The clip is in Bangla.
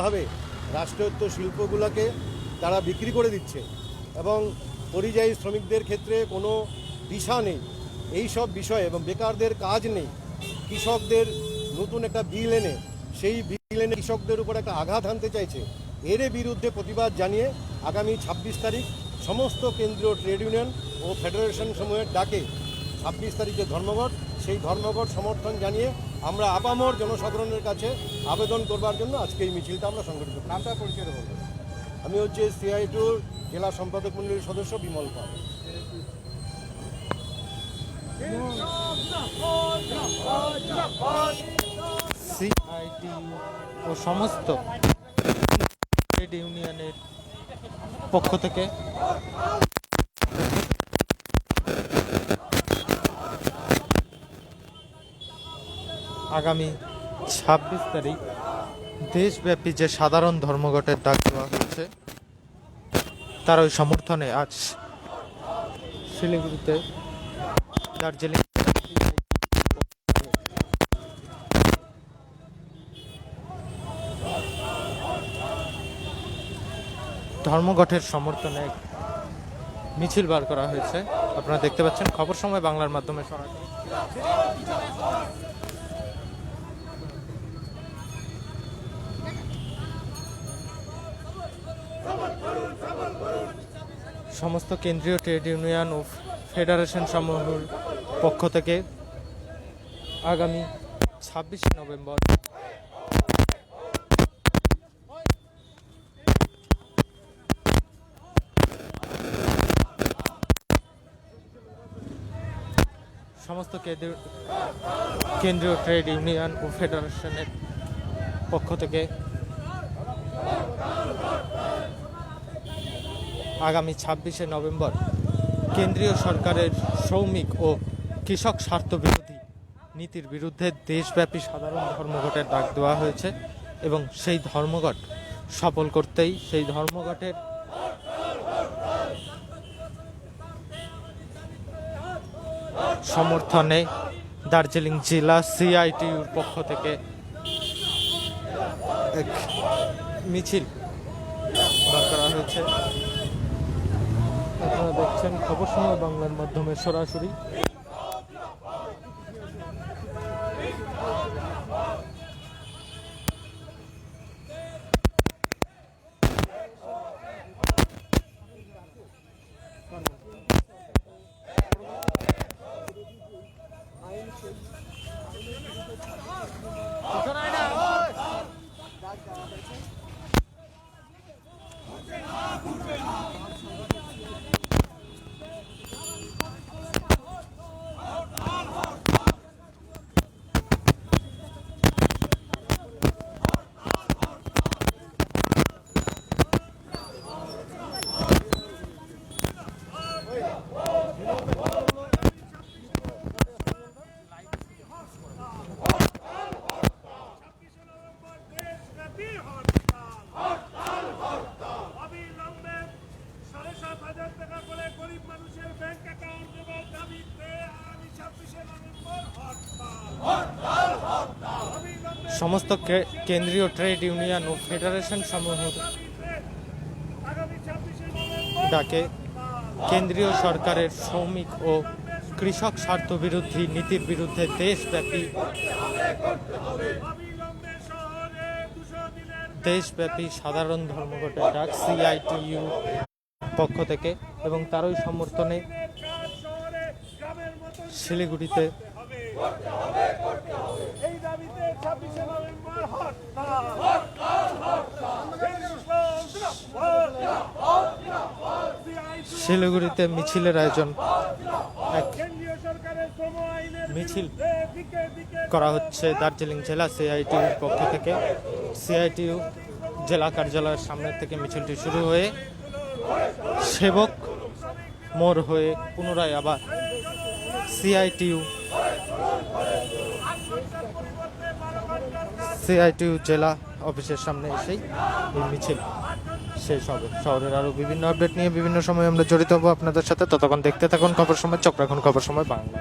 ভাবে রাষ্ট্রায়ত্ত শিল্পগুলোকে তারা বিক্রি করে দিচ্ছে এবং পরিযায়ী শ্রমিকদের ক্ষেত্রে কোনো দিশা নেই। এই সব বিষয়ে এবং বেকারদের কাজ নেই, কৃষকদের নতুন একটা বিল এনে, সেই বিল এনে কৃষকদের উপর একটা আঘাত আনতে চাইছে। এর বিরুদ্ধে প্রতিবাদ জানিয়ে আগামী ছাব্বিশ তারিখ সমস্ত কেন্দ্রীয় ট্রেড ইউনিয়ন ও ফেডারেশন সমূহের ডাকে ছাব্বিশ তারিখে ধর্মঘট, সেই ধর্মঘট সমর্থন জানিয়ে আমরা আপামর জনসাধারণের কাছে আবেদন করবার জন্য আজকে এই মিছিলটা আমরা সংগঠিত। নামটা পরিচয় দেবো আমি হচ্ছে সিআই টুর জেলা সম্পাদক মন্ডলীর সদস্য বিমল পাল সিআইটি ও সমস্ত ট্রেড ইউনিয়নের পক্ষ থেকে আগামী ছাব্বিশ তারিখ দেশব্যাপী যে সাধারণ ধর্মঘটের ডাক দেওয়া হয়েছে, তার ওই সমর্থনে আজ শিলিগুড়িতে দার্জিলিং ধর্মঘটের সমর্থনে মিছিল বার করা হয়েছে। আপনারা দেখতে পাচ্ছেন, খবর সময় বাংলার মাধ্যমে সরাসরি সমস্ত কেন্দ্রীয় ট্রেড ইউনিয়ন ও ফেডারেশন সমূহের পক্ষ থেকে আগামী ছাব্বিশে নভেম্বর সমস্ত কেন্দ্রীয় ট্রেড ইউনিয়ন ও ফেডারেশনের পক্ষ থেকে আগামী ছাব্বিশে নভেম্বর কেন্দ্রীয় সরকারের শ্রমিক ও কৃষক স্বার্থ বিরোধী নীতির বিরুদ্ধে দেশব্যাপী সাধারণ ধর্মঘটের ডাক দেওয়া হয়েছে এবং সেই ধর্মঘট সফল করতেই সেই ধর্মঘটের সমর্থনে দার্জিলিং জেলা সিআইটিউর পক্ষ থেকে এক মিছিল করা হয়েছে। আপনারা দেখছেন খবর সময় বাংলার মাধ্যমে সরাসরি। সমস্ত কেন্দ্রীয় ট্রেড ইউনিয়ন ও ফেডারেশন নভেম্বর ডাকে কেন্দ্রীয় সরকারের শ্রমিক ও কৃষক স্বার্থ বিরোধী নীতির বিরুদ্ধে দেশব্যাপী দেশব্যাপী সাধারণ ধর্মঘটের ডাক সিআইটিইউ পক্ষ থেকে এবং তারই সমর্থনে শিলিগুড়িতে হবে এই দাবিতে ছাব্বিশে নভেম্বর হরতাল শিলিগুড়িতে মিছিলের আয়োজন। এক মিছিল করা হচ্ছে দার্জিলিং জেলা সিআইটিউর পক্ষ থেকে। সিআইটিউ জেলা কার্যালয়ের সামনে থেকে মিছিলটি শুরু হয়ে সেবক মোড় হয়ে পুনরায় আবার সিআইটিউ সিআইটিউ জেলা অফিসের সামনে এসেই মিছিল শেষ হবে শহরের আরও বিভিন্ন আপডেট নিয়ে বিভিন্ন সময় আমরা জড়িত হব আপনাদের সাথে। ততক্ষণ দেখতে থাকুন খবর সময় চোখ রাখুন খবর সময় বাংলা